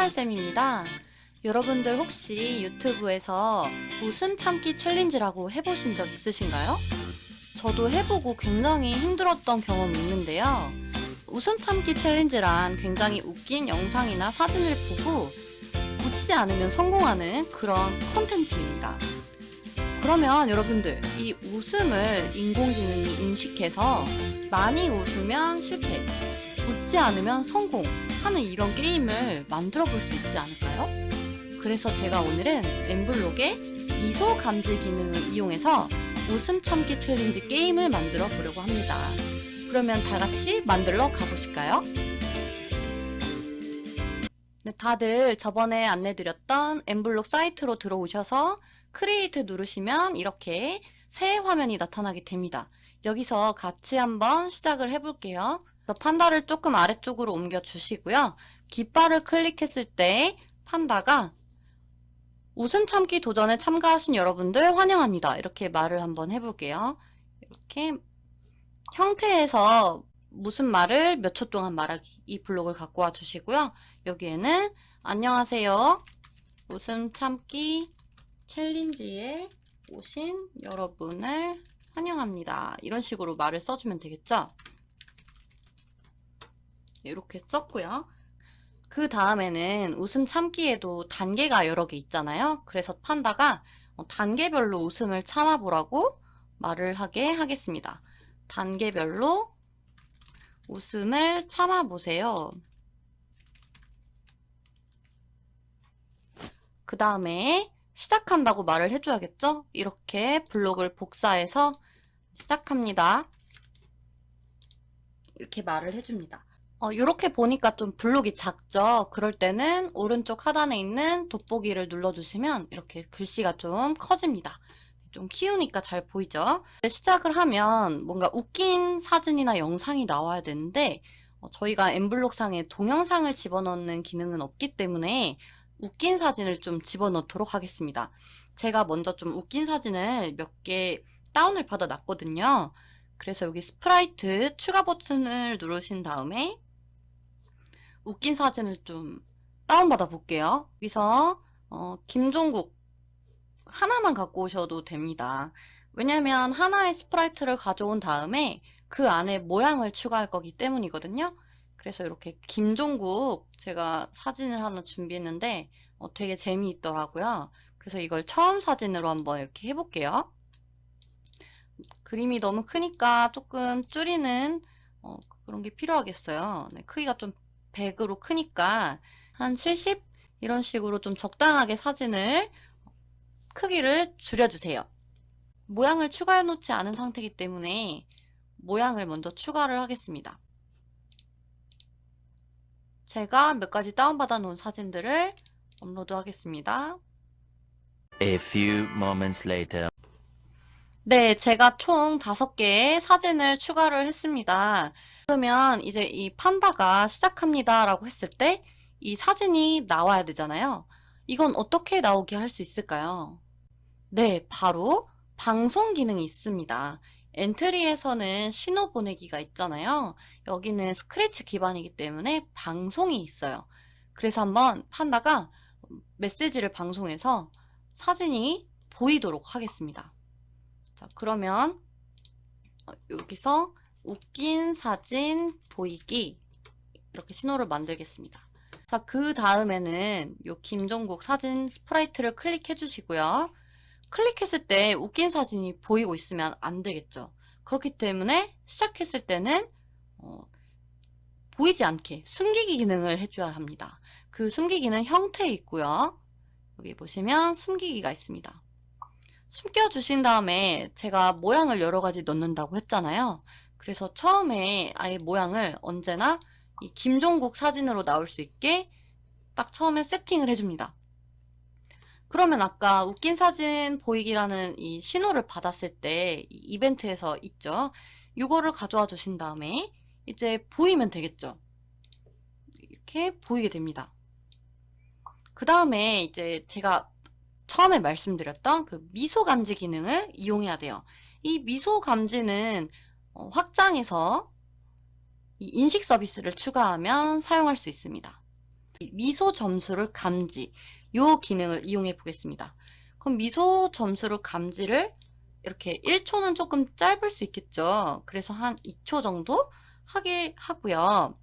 뽀알쌤입니다. 여러분들 혹시 유튜브에서 웃음 참기 챌린지라고 해보신 적 있으신가요? 저도 해보고 굉장히 힘들었던 경험이 있는데요. 웃음 참기 챌린지란 굉장히 웃긴 영상이나 사진을 보고 웃지 않으면 성공하는 그런 콘텐츠입니다. 그러면 여러분들, 이 웃음을 인공지능이 인식해서 많이 웃으면 실패, 웃지 않으면 성공 하는 이런 게임을 만들어 볼 수 있지 않을까요? 그래서 제가 오늘은 엠블록의 미소 감지 기능을 이용해서 웃음 참기 챌린지 게임을 만들어 보려고 합니다. 그러면 다 같이 만들러 가보실까요? 네, 다들 저번에 안내드렸던 엠블록 사이트로 들어오셔서 크리에이트 누르시면 이렇게 새 화면이 나타나게 됩니다. 여기서 같이 한번 시작을 해볼게요. 그래서 판다를 조금 아래쪽으로 옮겨 주시고요. 깃발을 클릭했을 때 판다가 웃음 참기 도전에 참가하신 여러분들 환영합니다. 이렇게 말을 한번 해볼게요. 이렇게 형태에서 무슨 말을 몇 초 동안 말하기 이 블록을 갖고 와 주시고요. 여기에는 안녕하세요. 웃음 참기 챌린지에 오신 여러분을 환영합니다. 이런 식으로 말을 써주면 되겠죠? 이렇게 썼고요. 그 다음에는 웃음 참기에도 단계가 여러 개 있잖아요. 그래서 판다가 어, 단계별로 웃음을 참아보라고 말을 하게 하겠습니다. 단계별로 웃음을 참아보세요. 그 다음에 시작한다고 말을 해줘야겠죠? 이렇게 블록을 복사해서 시작합니다. 이렇게 말을 해줍니다. 어, 이렇게 보니까 좀 블록이 작죠? 그럴 때는 오른쪽 하단에 있는 돋보기를 눌러주시면 이렇게 글씨가 좀 커집니다. 좀 키우니까 잘 보이죠? 시작을 하면 뭔가 웃긴 사진이나 영상이 나와야 되는데 어, 저희가 엠블록상에 동영상을 집어넣는 기능은 없기 때문에 웃긴 사진을 좀 집어넣도록 하겠습니다. 제가 먼저 좀 웃긴 사진을 몇 개 다운을 받아 놨거든요. 그래서 여기 스프라이트 추가 버튼을 누르신 다음에 웃긴 사진을 좀 다운받아 볼게요. 여기서 어, 김종국 하나만 갖고 오셔도 됩니다. 왜냐면 하나의 스프라이트를 가져온 다음에 그 안에 모양을 추가할 거기 때문이거든요. 그래서 이렇게 김종국 제가 사진을 하나 준비했는데 어, 되게 재미있더라고요. 그래서 이걸 처음 사진으로 한번 이렇게 해볼게요. 그림이 너무 크니까 조금 줄이는 어, 그런 게 필요하겠어요. 네, 크기가 좀 100으로 크니까 한 70? 이런 식으로 좀 적당하게 사진을 크기를 줄여주세요. 모양을 추가해 놓지 않은 상태이기 때문에 모양을 먼저 추가를 하겠습니다. 제가 몇 가지 다운받아 놓은 사진들을 업로드 하겠습니다. A few moments later. 네, 제가 총 다섯 개의 사진을 추가를 했습니다. 그러면 이제 이 판다가 시작합니다 라고 했을 때 이 사진이 나와야 되잖아요. 이건 어떻게 나오게 할 수 있을까요? 네, 바로 방송 기능이 있습니다. 엔트리에서는 신호 보내기가 있잖아요. 여기는 스크래치 기반이기 때문에 방송이 있어요. 그래서 한번 판다가 메시지를 방송해서 사진이 보이도록 하겠습니다. 자, 그러면 어, 여기서 웃긴 사진 보이기 이렇게 신호를 만들겠습니다. 자, 그 다음에는 요 김종국 사진 스프라이트를 클릭해 주시고요. 클릭했을 때 웃긴 사진이 보이고 있으면 안 되겠죠. 그렇기 때문에 시작했을 때는 어, 보이지 않게 숨기기 기능을 해줘야 합니다. 그 숨기기는 형태에 있고요. 여기 보시면 숨기기가 있습니다. 숨겨 주신 다음에 제가 모양을 여러 가지 넣는다고 했잖아요. 그래서 처음에 아예 모양을 언제나 이 김종국 사진으로 나올 수 있게 딱 처음에 세팅을 해줍니다. 그러면 아까 웃긴 사진 보이기라는 이 신호를 받았을 때이 이벤트에서 있죠. 이거를 가져와 주신 다음에 이제 보이면 되겠죠. 이렇게 보이게 됩니다. 그 다음에 이제 제가 처음에 말씀드렸던 그 미소 감지 기능을 이용해야 돼요. 이 미소 감지는 어, 확장해서 이 인식 서비스를 추가하면 사용할 수 있습니다. 이 미소 점수를 감지 요 기능을 이용해 보겠습니다. 그럼 미소 점수를 감지를 이렇게 1초는 조금 짧을 수 있겠죠. 그래서 한 2초 정도 하게 하고요.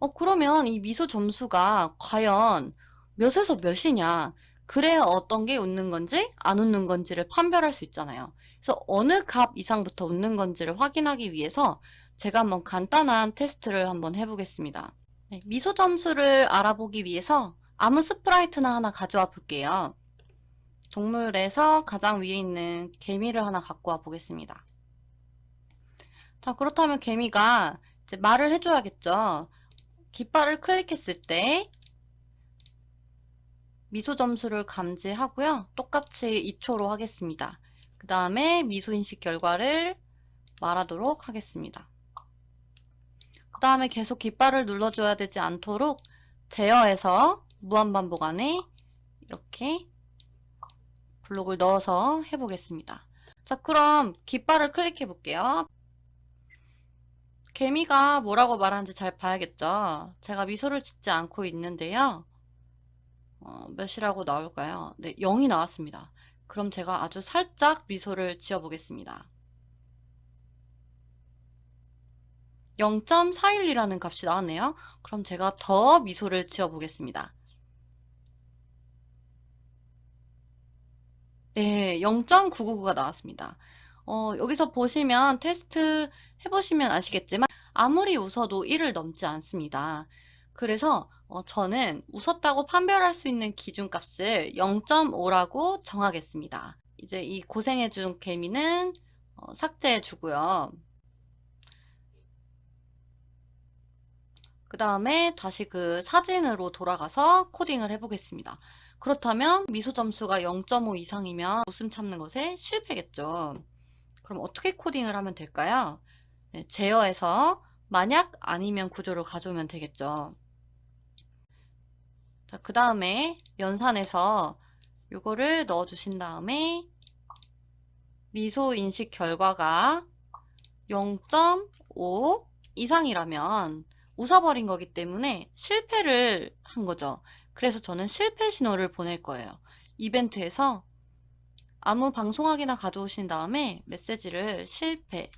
어, 그러면 이 미소 점수가 과연 몇에서 몇이냐. 그래야 어떤 게 웃는 건지 안 웃는 건지를 판별할 수 있잖아요. 그래서 어느 값 이상부터 웃는 건지를 확인하기 위해서 제가 한번 간단한 테스트를 한번 해보겠습니다. 네, 미소 점수를 알아보기 위해서 아무 스프라이트나 하나 가져와 볼게요. 동물에서 가장 위에 있는 개미를 하나 갖고 와 보겠습니다. 자, 그렇다면 개미가 말을 해줘야겠죠. 깃발을 클릭했을 때 미소 점수를 감지하고요. 똑같이 2초로 하겠습니다. 그 다음에 미소 인식 결과를 말하도록 하겠습니다. 그 다음에 계속 깃발을 눌러줘야 되지 않도록 제어해서 무한반복 안에 이렇게 블록을 넣어서 해보겠습니다. 자, 그럼 깃발을 클릭해 볼게요. 개미가 뭐라고 말하는지 잘 봐야겠죠? 제가 미소를 짓지 않고 있는데요. 어, 몇이라고 나올까요? 네, 0이 나왔습니다. 그럼 제가 아주 살짝 미소를 지어 보겠습니다. 0.412라는 값이 나왔네요. 그럼 제가 더 미소를 지어 보겠습니다. 네, 0.999가 나왔습니다. 어, 여기서 보시면 테스트 해보시면 아시겠지만 아무리 웃어도 1을 넘지 않습니다. 그래서 어, 저는 웃었다고 판별할 수 있는 기준값을 0.5라고 정하겠습니다. 이제 이 고생해준 개미는 어, 삭제해주고요. 그 다음에 다시 그 사진으로 돌아가서 코딩을 해보겠습니다. 그렇다면 미소 점수가 0.5 이상이면 웃음 참는 것에 실패겠죠. 그럼 어떻게 코딩을 하면 될까요? 네, 제어해서 만약 아니면 구조를 가져오면 되겠죠. 자, 그 다음에 연산해서 요거를 넣어 주신 다음에 미소 인식 결과가 0.5 이상이라면 웃어버린 거기 때문에 실패를 한 거죠. 그래서 저는 실패 신호를 보낼 거예요. 이벤트에서 아무 방송하기나 가져오신 다음에 메시지를 실패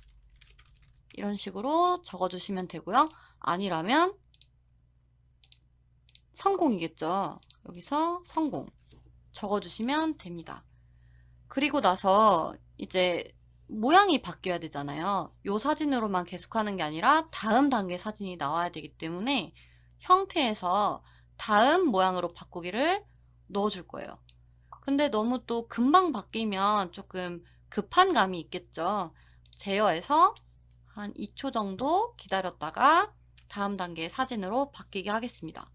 이런 식으로 적어주시면 되고요. 아니라면 성공이겠죠. 여기서 성공 적어주시면 됩니다. 그리고 나서 이제 모양이 바뀌어야 되잖아요. 요 사진으로만 계속하는 게 아니라 다음 단계 사진이 나와야 되기 때문에 형태에서 다음 모양으로 바꾸기를 넣어줄 거예요. 근데 너무 또 금방 바뀌면 조금 급한 감이 있겠죠. 제어해서 한 2초 정도 기다렸다가 다음 단계 사진으로 바뀌게 하겠습니다.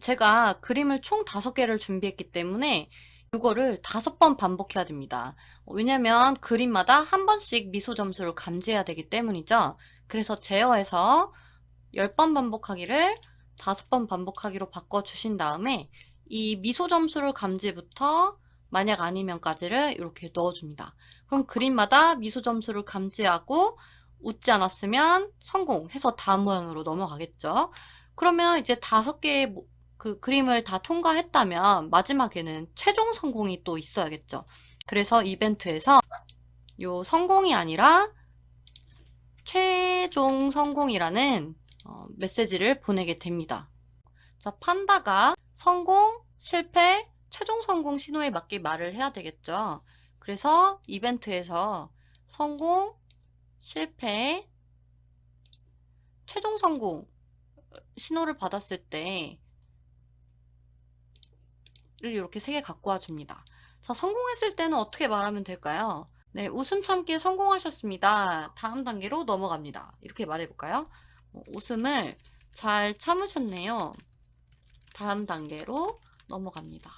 제가 그림을 총 5개를 준비했기 때문에 이거를 5번 반복해야 됩니다. 왜냐면 그림마다 한 번씩 미소 점수를 감지해야 되기 때문이죠. 그래서 제어해서 10번 반복하기를 5번 반복하기로 바꿔주신 다음에 이 미소 점수를 감지부터 만약 아니면까지를 이렇게 넣어줍니다. 그럼 그림마다 미소 점수를 감지하고 웃지 않았으면 성공해서 다음 모양으로 넘어가겠죠. 그러면 이제 다섯 개의 모- 그 그림을 다 통과했다면 마지막에는 최종 성공이 또 있어야겠죠. 그래서 이벤트에서 요 성공이 아니라 최종 성공이라는 어, 메시지를 보내게 됩니다. 자, 판다가 성공, 실패, 최종 성공 신호에 맞게 말을 해야 되겠죠. 그래서 이벤트에서 성공, 실패, 최종 성공 신호를 받았을 때를 이렇게 세 개 갖고 와 줍니다. 자, 성공했을 때는 어떻게 말하면 될까요? 네, 웃음 참기에 성공하셨습니다. 다음 단계로 넘어갑니다. 이렇게 말해 볼까요? 어, 웃음을 잘 참으셨네요. 다음 단계로 넘어갑니다.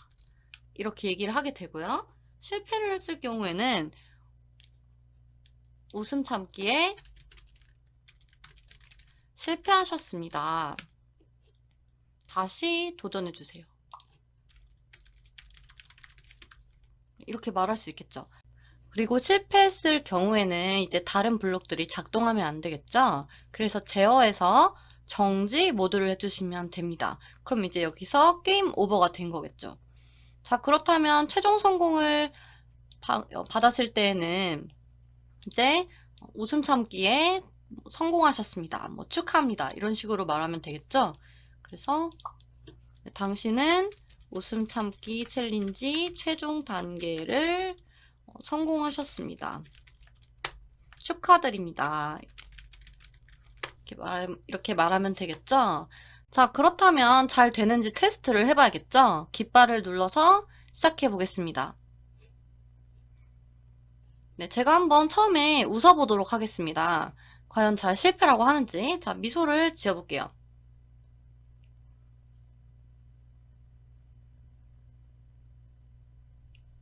이렇게 얘기를 하게 되고요. 실패를 했을 경우에는 웃음 참기에 실패하셨습니다. 다시 도전해 주세요. 이렇게 말할 수 있겠죠. 그리고 실패했을 경우에는 이제 다른 블록들이 작동하면 안 되겠죠. 그래서 제어해서 정지 모드를 해주시면 됩니다. 그럼 이제 여기서 게임 오버가 된 거겠죠. 자, 그렇다면 최종 성공을 바- 어, 받았을 때에는 이제 웃음 참기에 성공하셨습니다. 뭐 축하합니다. 이런 식으로 말하면 되겠죠. 그래서 당신은 웃음 참기 챌린지 최종 단계를 어, 성공하셨습니다. 축하드립니다. 이렇게 말, 이렇게 말하면 되겠죠? 자, 그렇다면 잘 되는지 테스트를 해봐야겠죠? 깃발을 눌러서 시작해 보겠습니다. 네, 제가 한번 처음에 웃어보도록 하겠습니다. 과연 잘 실패라고 하는지. 자, 미소를 지어볼게요.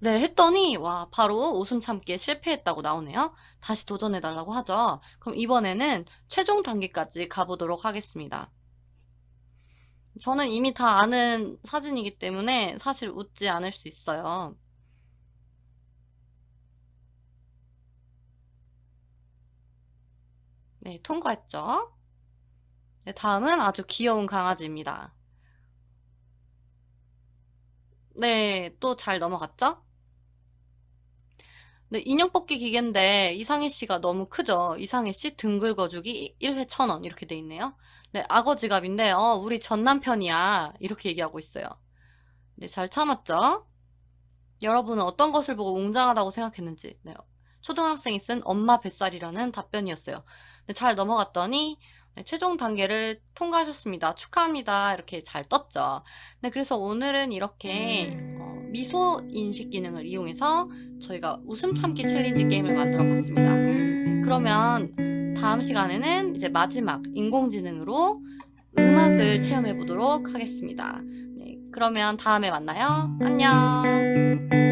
네, 했더니, 와, 바로 웃음 참기에 실패했다고 나오네요. 다시 도전해 달라고 하죠. 그럼 이번에는 최종 단계까지 가보도록 하겠습니다. 저는 이미 다 아는 사진이기 때문에 사실 웃지 않을 수 있어요. 네, 통과했죠? 네, 다음은 아주 귀여운 강아지입니다. 네, 또 잘 넘어갔죠? 네, 인형 뽑기 기계인데 이상해 씨가 너무 크죠? 이상해 씨 등 긁어주기 1회 1000원 이렇게 돼 있네요. 네, 악어 지갑인데 어, 우리 전 남편이야. 이렇게 얘기하고 있어요. 네, 잘 참았죠? 여러분은 어떤 것을 보고 웅장하다고 생각했는지. 네, 초등학생이 쓴 엄마 뱃살이라는 답변이었어요. 네, 잘 넘어갔더니 네, 최종 단계를 통과하셨습니다. 축하합니다. 이렇게 잘 떴죠. 네, 그래서 오늘은 이렇게 어, 미소 인식 기능을 이용해서 저희가 웃음 참기 챌린지 게임을 만들어 봤습니다. 네, 그러면 다음 시간에는 이제 마지막 인공지능으로 음악을 체험해 보도록 하겠습니다. 네, 그러면 다음에 만나요. 안녕.